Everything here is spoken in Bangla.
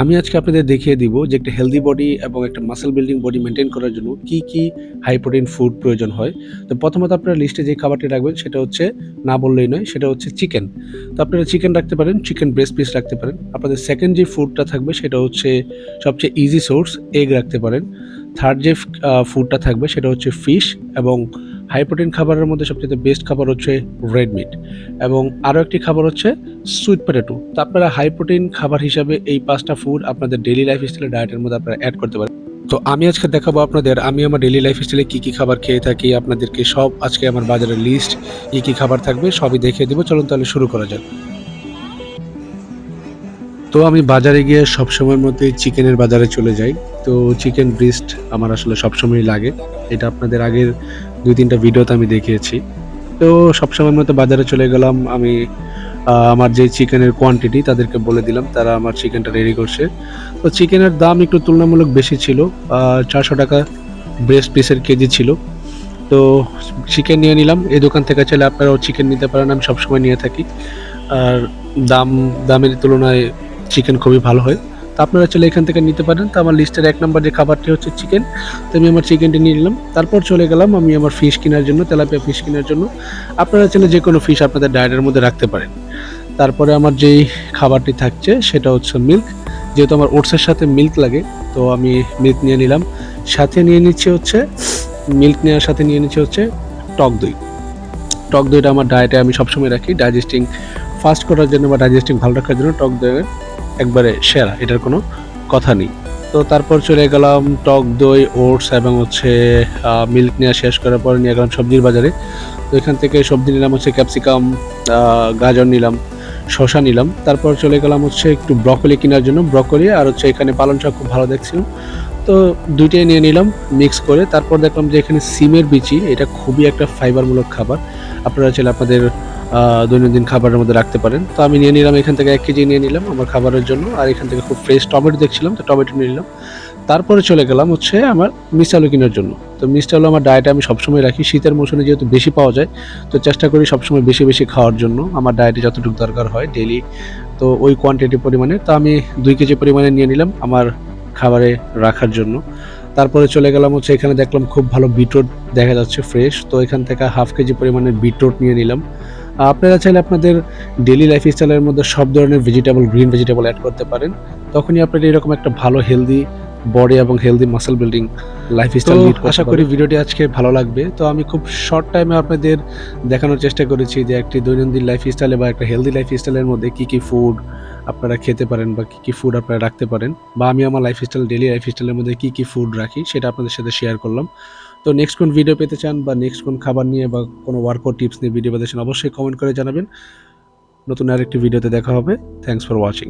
আমি আজকে আপনাদের দেখিয়ে দিব যে একটা হেলদি বডি এবং একটা মাসেল বিল্ডিং বডি মেনটেন করার জন্য কি কি হাই প্রোটিন ফুড প্রয়োজন হয়। তো প্রথমত আপনারা লিস্টে যে খাবারটি রাখবেন সেটা হচ্ছে, না বললেই নয়, সেটা হচ্ছে চিকেন তো আপনারা চিকেন রাখতে পারেন চিকেন ব্রেস্ট পিস রাখতে পারেন। আপনাদের সেকেন্ড যে ফুডটা থাকবে সেটা হচ্ছে সবচেয়ে ইজি সোর্স এগ রাখতে পারেন। থার্ড যে ফুডটা থাকবে সেটা হচ্ছে ফিশ এবং হাই প্রোটিন খাবারের মধ্যে সবচেয়ে বেস্ট খাবার হচ্ছে রেড মিট এবং আরও একটি খাবার হচ্ছে সুইট পটেটো তো আপনারা হাই প্রোটিন খাবার হিসাবে এই পাঁচটা ফুড আপনাদের ডেলি লাইফ স্টাইলের ডায়েটের মধ্যে আপনারা অ্যাড করতে পারেন। তো আমি আজকে দেখাবো আপনাদের, আমি আমার ডেলি লাইফ স্টাইলে কী কী খাবার খেয়ে থাকি, আপনাদেরকে সব আজকে আমার বাজারের লিস্ট কী কী খাবার থাকবে সবই দেখিয়ে দেবো। চলুন তাহলে শুরু করা যাক। তো আমি বাজারে গিয়ে সবসময়ের মধ্যে চিকেনের বাজারে চলে যাই। তো চিকেন ব্রিস্ট আমার আসলে সবসময়ই লাগে। এটা আপনাদের আগের দুই তিনটা ভিডিওতে আমি দেখিয়েছি। তো সবসময়ের মতো বাজারে চলে গেলাম, আমি আমার যে চিকেনের কোয়ান্টিটি তাদেরকে বলে দিলাম, তারা আমার চিকেনটা রেডি করছে। তো চিকেনের দাম একটু তুলনামূলক বেশি ছিল চারশো টাকা ব্রেস্ট পিসের কেজি ছিল। তো চিকেন নিয়ে নিলাম, এই দোকান থেকে চাইলে আপনারাও চিকেন নিতে পারেন, আমি সবসময় নিয়ে থাকি। আর দাম, দামের তুলনায় চিকেন খুবই ভালো হয়। তো আপনারা চলে এখান থেকে নিতে পারেন। তো আমার লিস্টের এক নম্বর যে খাবারটি হচ্ছে চিকেন তো আমি আমার চিকেনটি নিয়ে নিলাম। তারপর চলে গেলাম আমি আমার ফিশ কেনার জন্য, তেলাপিয়া ফিশ কেনার জন্য। আপনারা চাইলে যে কোনো ফিশ আপনাদের ডায়েটের মধ্যে রাখতে পারেন। তারপরে আমার যেই খাবারটি থাকছে, সেটা হচ্ছে মিল্ক যেহেতু আমার ওটসের সাথে মিল্ক লাগে, তো আমি মিল্ক নিয়ে নিলাম। সাথে নিয়ে নিচ্ছে হচ্ছে মিল্ক নেওয়ার সাথে নিয়ে নিচ্ছে হচ্ছে টক দই। টক দইটা আমার ডায়েটে আমি সবসময় রাখি ডাইজেস্টিং ফাস্ট করার জন্য বা ডাইজেস্টিং ভালো রাখার জন্য টক দই একবারে সেরা, এটার কোনো কথা নেই। তো তারপর চলে গেলাম টক দই, ওটস এবং হচ্ছে মিল্ক নেওয়া শেষ করার পর নিয়ে গেলাম সবজির বাজারে। তো এখান থেকে সবজি নিলাম হচ্ছে ক্যাপসিকাম গাজর নিলাম, শসা নিলাম। তারপর চলে গেলাম হচ্ছে একটু ব্রকলি কেনার জন্য। ব্রকলি আর হচ্ছে এখানে পালং শাক খুব ভালো দেখছিলাম। তো দুইটাই নিয়ে নিলাম মিক্স করে। তারপর দেখলাম যে এখানে সিমের বিচি, এটা খুবই একটা ফাইবারমূলক খাবার। আপনারা চাইলে আপনাদের দৈনন্দিন খাবারের মধ্যে রাখতে পারেন। তো আমি নিয়ে নিলাম, এখান থেকে এক কেজি নিয়ে নিলাম আমার খাবারের জন্য। আর এখান থেকে খুব ফ্রেশ টমেটো দেখছিলাম, তো টমেটো নিয়ে নিলাম। তারপরে চলে গেলাম হচ্ছে আমার মিষ্টি আলু কেনার জন্য। তো মিষ্টি আলু আমার ডায়েটে আমি সবসময় রাখি। শীতের মৌসুমে যেহেতু বেশি পাওয়া যায়, তো চেষ্টা করি সবসময় বেশি বেশি খাওয়ার জন্য। আমার ডায়েটে যতটুকু দরকার হয় ডেলি তো ওই কোয়ান্টিটি পরিমাণে। তো আমি দুই কেজি পরিমাণে নিয়ে নিলাম আমার খাবারে রাখার জন্য। তারপরে চলে গেলাম হচ্ছে এখানে দেখলাম খুব ভালো বিটরুট দেখা যাচ্ছে ফ্রেশ তো এখান থেকে হাফ কেজি পরিমাণের বিটরুট নিয়ে নিলাম। আপনারা চাইলে আপনাদের ডেলি লাইফ স্টাইলের মধ্যে সব ধরনের ভেজিটেবল গ্রিন ভেজিটেবল অ্যাড করতে পারেন। তখনই আপনারা এরকম একটা ভালো হেলদি বডি এবং healthy muscle building lifestyle আশা করি ভিডিওটি আজকে ভালো লাগবে। তো আমি খুব শর্ট টাইমে আপনাদের দেখানোর চেষ্টা করেছি যে একটি দৈনন্দিন লাইফ স্টাইলে বা একটা হেলদি লাইফ স্টাইলের মধ্যে কী কী ফুড আপনারা খেতে পারেন বা কী কী ফুড আপনারা রাখতে পারেন বা আমি আমার লাইফ স্টাইল ডেলি লাইফ স্টাইলের মধ্যে কী কী ফুড রাখি সেটা আপনাদের সাথে শেয়ার করলাম। তো নেক্সট কোন ভিডিও পেতে চান বা নেক্সট কোন খাবার নিয়ে বা কোনো ওয়ার্কআউট টিপস নিয়ে ভিডিও পেতে চান, অবশ্যই কমেন্ট করে জানাবেন। নতুন আরেকটি ভিডিওতে দেখা হবে। Thanks for watching